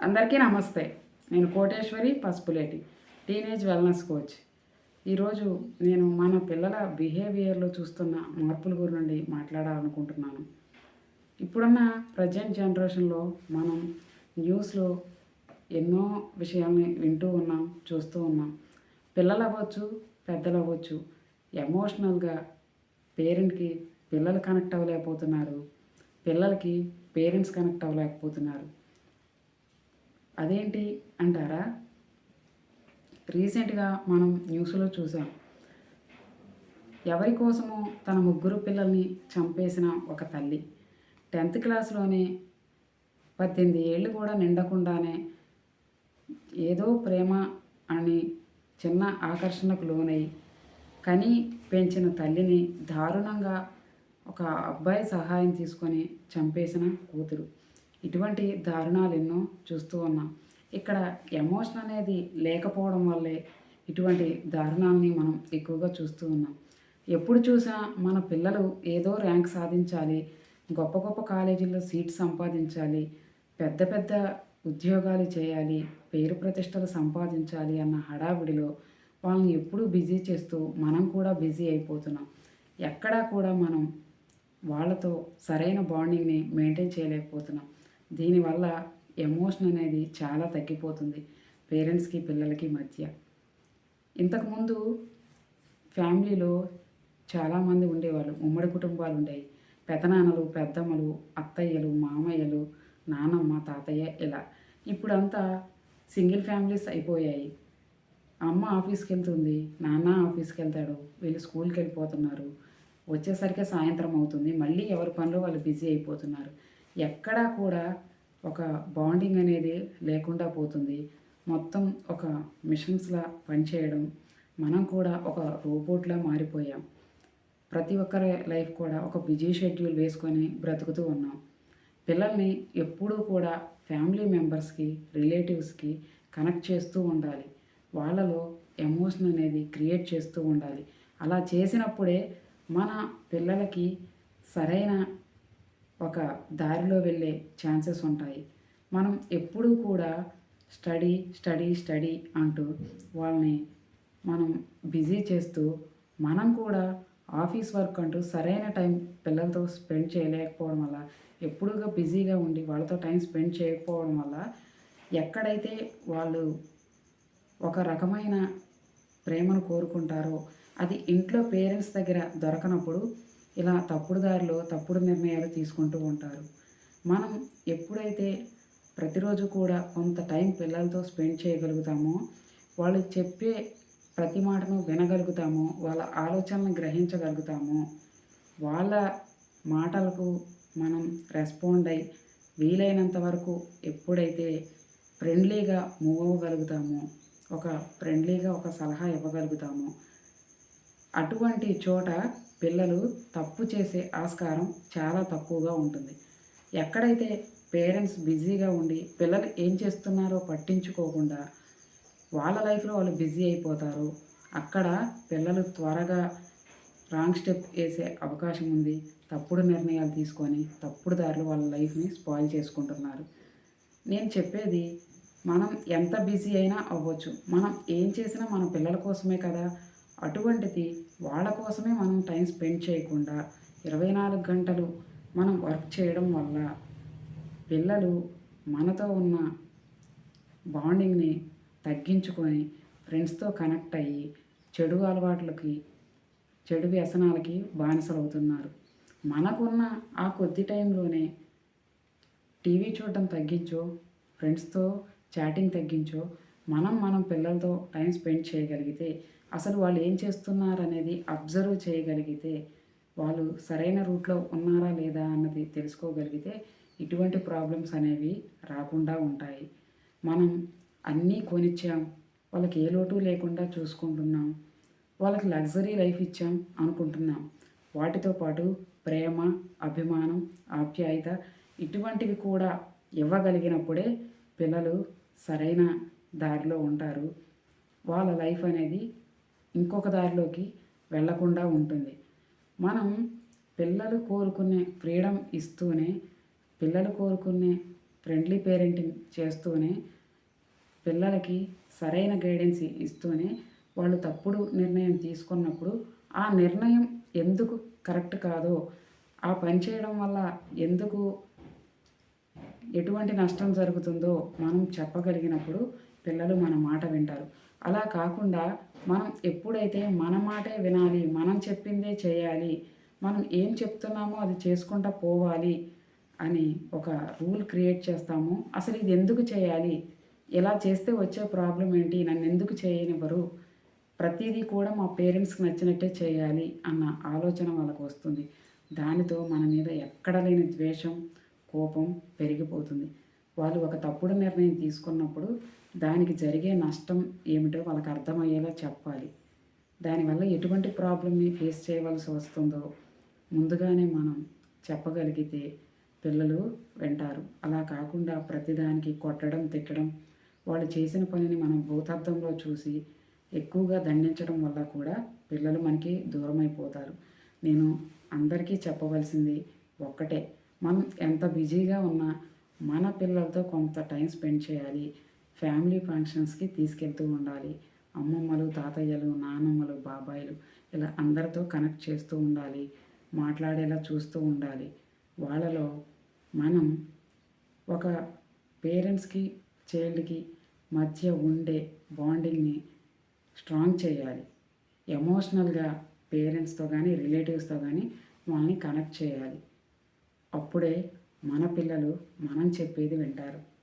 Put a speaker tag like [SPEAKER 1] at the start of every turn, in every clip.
[SPEAKER 1] అందరికీ నమస్తే. నేను Koteswari Pasupuleti teenage wellness coach. ఈరోజు నేను మన పిల్లల బిహేవియర్లో చూస్తున్న మార్పుల గురించి మాట్లాడాలనుకుంటున్నాను. ఇప్పుడున్న ప్రజెంట్ జనరేషన్లో మనం న్యూస్లో ఎన్నో విషయాల్ని వింటూ ఉన్నాం చూస్తూ ఉన్నాం. పిల్లలు అవ్వచ్చు పెద్దలు అవ్వచ్చు ఎమోషనల్గా పేరెంట్కి పిల్లలు కనెక్ట్ అవ్వలేకపోతున్నారు. పిల్లలకి పేరెంట్స్ కనెక్ట్ అవ్వలేకపోతున్నారు. అదేంటి అంటారా? రీసెంట్గా మనం న్యూస్లో చూసాం. ఎవరి కోసమో తన ముగ్గురు పిల్లల్ని చంపేసిన ఒక తల్లి. టెన్త్ క్లాస్లోనే పద్దెనిమిది ఏళ్ళు కూడా నిండకుండానే ఏదో ప్రేమ అని చిన్న ఆకర్షణకు లోనై కని పెంచిన తల్లిని దారుణంగా ఒక అబ్బాయి సహాయం తీసుకొని చంపేసిన కూతురు. ఇటువంటి దారుణాలు ఎన్నో చూస్తూ ఉన్నాం. ఇక్కడ ఎమోషన్ అనేది లేకపోవడం వల్లే ఇటువంటి దారుణాలని మనం ఎక్కువగా చూస్తూ ఉన్నాం. ఎప్పుడు చూసినా మన పిల్లలు ఏదో ర్యాంక్ సాధించాలి గొప్ప గొప్ప కాలేజీల్లో సీట్ సంపాదించాలి పెద్ద పెద్ద ఉద్యోగాలు చేయాలి పేరు ప్రతిష్టలు సంపాదించాలి అన్న హడావిడిలో వాళ్ళని ఎప్పుడూ బిజీ చేస్తూ మనం కూడా బిజీ అయిపోతున్నాం. ఎక్కడా కూడా మనం వాళ్ళతో సరైన బాండింగ్ని మెయింటైన్ చేయలేకపోతున్నాం. దీనివల్ల ఎమోషన్ అనేది చాలా తగ్గిపోతుంది పేరెంట్స్కి పిల్లలకి మధ్య. ఇంతకుముందు ఫ్యామిలీలో చాలామంది ఉండేవాళ్ళు ఉమ్మడి కుటుంబాలు ఉండేవి పెదనాన్నలు పెద్దమ్మలు అత్తయ్యలు మామయ్యలు నానమ్మ తాతయ్య ఇలా. ఇప్పుడంతా సింగిల్ ఫ్యామిలీస్ అయిపోయాయి. అమ్మ ఆఫీస్కి వెళ్తుంది నాన్న ఆఫీస్కి వెళ్తాడు వీళ్ళు స్కూల్కి వెళ్ళిపోతున్నారు వచ్చేసరికి సాయంత్రం అవుతుంది మళ్ళీ ఎవరి పనిలో వాళ్ళు బిజీ అయిపోతున్నారు. ఎక్కడా కూడా ఒక బాండింగ్ అనేది లేకుండా పోతుంది. మొత్తం ఒక మిషన్స్లా పనిచేయడం మనం కూడా ఒక రోబోట్లా మారిపోయాం. ప్రతి ఒక్కరి లైఫ్ కూడా ఒక బిజీ షెడ్యూల్ వేసుకొని బ్రతుకుతూ ఉన్నాం. పిల్లల్ని ఎప్పుడూ కూడా ఫ్యామిలీ మెంబర్స్కి రిలేటివ్స్కి కనెక్ట్ చేస్తూ ఉండాలి. వాళ్ళలో ఎమోషన్ అనేది క్రియేట్ చేస్తూ ఉండాలి. అలా చేసినప్పుడే మన పిల్లలకి సరైన ఒక దారిలో వెళ్ళే ఛాన్సెస్ ఉంటాయి. మనం ఎప్పుడూ కూడా స్టడీ స్టడీ స్టడీ అంటూ వాళ్ళని మనం బిజీ చేస్తూ మనం కూడా ఆఫీస్ వర్క్ అంటూ సరైన టైం పిల్లలతో స్పెండ్ చేయలేకపోవడం వల్ల ఎప్పుడుగా బిజీగా ఉండి వాళ్ళతో టైం స్పెండ్ చేయకపోవడం వల్ల ఎక్కడైతే వాళ్ళు ఒక రకమైన ప్రేమను కోరుకుంటారో అది ఇంట్లో పేరెంట్స్ దగ్గర దొరకనప్పుడు ఇలా తప్పుడు దారిలో తప్పుడు నిర్ణయాలు తీసుకుంటూ ఉంటారు. మనం ఎప్పుడైతే ప్రతిరోజు కూడా కొంత టైం పిల్లలతో స్పెండ్ చేయగలుగుతామో వాళ్ళు చెప్పే ప్రతి మాటను వినగలుగుతామో వాళ్ళ ఆలోచనలను గ్రహించగలుగుతామో వాళ్ళ మాటలకు మనం రెస్పాండ్ అయి వీలైనంత వరకు ఎప్పుడైతే ఫ్రెండ్లీగా మూవ్ అవ్వగలుగుతామో ఒక ఫ్రెండ్లీగా ఒక సలహా ఇవ్వగలుగుతామో అటువంటి చోట పిల్లలు తప్పు చేసే ఆస్కారం చాలా తక్కువగా ఉంటుంది. ఎక్కడైతే పేరెంట్స్ బిజీగా ఉండి పిల్లలు ఏం చేస్తున్నారో పట్టించుకోకుండా వాళ్ళ లైఫ్లో వాళ్ళు బిజీ అయిపోతారు. అక్కడ పిల్లలు త్వరగా రాంగ్ స్టెప్ వేసే అవకాశం ఉంది. తప్పుడు నిర్ణయాలు తీసుకొని తప్పుడు దారిలో వాళ్ళ లైఫ్ని స్పాయిల్ చేసుకుంటున్నారు. నేను చెప్పేది మనం ఎంత బిజీ అయినా అవ్వచ్చు. మనం ఏం చేసినా మన పిల్లల కోసమే కదా. అటువంటిది వాళ్ళ కోసమే మనం టైం స్పెండ్ చేయకుండా ఇరవై నాలుగు గంటలు మనం వర్క్ చేయడం వల్ల పిల్లలు మనతో ఉన్న బాండింగ్ని తగ్గించుకొని ఫ్రెండ్స్తో కనెక్ట్ అయ్యి చెడు అలవాట్లకి చెడు వ్యసనాలకి బానిసలవుతున్నారు. మనకున్న ఆ కొద్ది టైంలోనే టీవీ చూడటం తగ్గించో ఫ్రెండ్స్తో చాటింగ్ తగ్గించో మనం మనం పిల్లలతో టైం స్పెండ్ చేయగలిగితే అసలు వాళ్ళు ఏం చేస్తున్నారు అనేది అబ్జర్వ్ చేయగలిగితే వాళ్ళు సరైన రూట్లో ఉన్నారా లేదా అన్నది తెలుసుకోగలిగితే ఇటువంటి ప్రాబ్లమ్స్ అనేవి రాకుండా ఉంటాయి. మనం అన్నీ కొనిచ్చాం వాళ్ళకి ఏ లోటు లేకుండా చూసుకుంటున్నాం వాళ్ళకి లగ్జరీ లైఫ్ ఇచ్చాం అనుకుంటున్నాం. వాటితో పాటు ప్రేమ అభిమానం ఆప్యాయత ఇటువంటివి కూడా ఇవ్వగలిగినప్పుడే పిల్లలు సరైన దారిలో ఉంటారు. వాళ్ళ లైఫ్ అనేది ఇంకొక దారిలోకి వెళ్ళకుండా ఉంటుంది. మనం పిల్లలు కోరుకునే ఫ్రీడమ్ ఇస్తూనే పిల్లలు కోరుకునే ఫ్రెండ్లీ పేరెంటింగ్ చేస్తూనే పిల్లలకి సరైన గైడెన్స్ ఇస్తూనే వాళ్ళు తప్పుడు నిర్ణయం తీసుకున్నప్పుడు ఆ నిర్ణయం ఎందుకు కరెక్ట్ కాదో ఆ పని చేయడం వల్ల ఎందుకు ఎటువంటి నష్టం జరుగుతుందో మనం చెప్పగలిగినప్పుడు పిల్లలు మన మాట వింటారు. అలా కాకుండా మనం ఎప్పుడైతే మన మాటే వినాలి మనం చెప్పిందే చేయాలి మనం ఏం చెప్తున్నామో అది చేసుకుంటా పోవాలి అని ఒక రూల్ క్రియేట్ చేస్తాము. అసలు ఇది ఎందుకు చేయాలి? ఇలా చేస్తే వచ్చే ప్రాబ్లం ఏంటి? నన్ను ఎందుకు చేయనివ్వరు? ప్రతిదీ కూడా మా పేరెంట్స్కి నచ్చినట్టే చేయాలి అన్న ఆలోచన వాళ్ళకు వస్తుంది. దానితో మన మీద ఎక్కడ లేని ద్వేషం కోపం పెరిగిపోతుంది. వాళ్ళు ఒక తప్పుడు నిర్ణయం తీసుకున్నప్పుడు దానికి జరిగే నష్టం ఏమిటో వాళ్ళకి అర్థమయ్యేలా చెప్పాలి. దానివల్ల ఎటువంటి ప్రాబ్లమ్ని ఫేస్ చేయవలసి వస్తుందో ముందుగానే మనం చెప్పగలిగితే పిల్లలు వింటారు. అలా కాకుండా ప్రతిదానికి కొట్టడం తిట్టడం వాళ్ళు చేసిన పనిని మనం భూతార్థంలో చూసి ఎక్కువగా దండించడం వల్ల కూడా పిల్లలు మనకి దూరం అయిపోతారు నేను అందరికీ చెప్పవలసింది ఒక్కటే. మనం ఎంత బిజీగా ఉన్నా మన పిల్లలతో కొంత టైం స్పెండ్ చేయాలి. ఫ్యామిలీ ఫంక్షన్స్కి తీసుకెళ్తూ ఉండాలి. అమ్మమ్మలు తాతయ్యలు నానమ్మలు బాబాయిలు ఇలా అందరితో కనెక్ట్ చేస్తూ ఉండాలి. మాట్లాడేలా చూస్తూ ఉండాలి. వాళ్ళలో మనం ఒక పేరెంట్స్కి చైల్డ్కి మధ్య ఉండే బాండింగ్ని స్ట్రాంగ్ చేయాలి. ఎమోషనల్గా పేరెంట్స్తో కానీ రిలేటివ్స్తో కానీ వాళ్ళని కనెక్ట్ చేయాలి. అప్పుడే మన పిల్లలు మనం చెప్పేది వింటారు.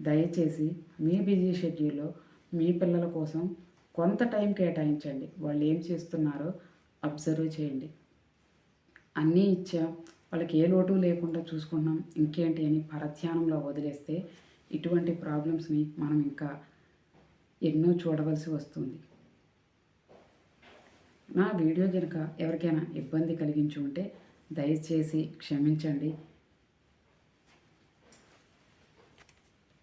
[SPEAKER 1] దయచేసి మీ బిజీ షెడ్యూల్లో మీ పిల్లల కోసం కొంత టైం కేటాయించండి. వాళ్ళు ఏం చేస్తున్నారో అబ్జర్వ్ చేయండి. అన్నీ ఇచ్చాం వాళ్ళకి ఏ లోటు లేకుండా చూసుకున్నాం ఇంకేంటి అని పరధ్యానంలో వదిలేస్తే ఇటువంటి ప్రాబ్లమ్స్ని మనం ఇంకా ఎన్నో చూడవలసి వస్తుంది. నా వీడియో కనుక ఎవరికైనా ఇబ్బంది కలిగించి ఉంటే దయచేసి క్షమించండి.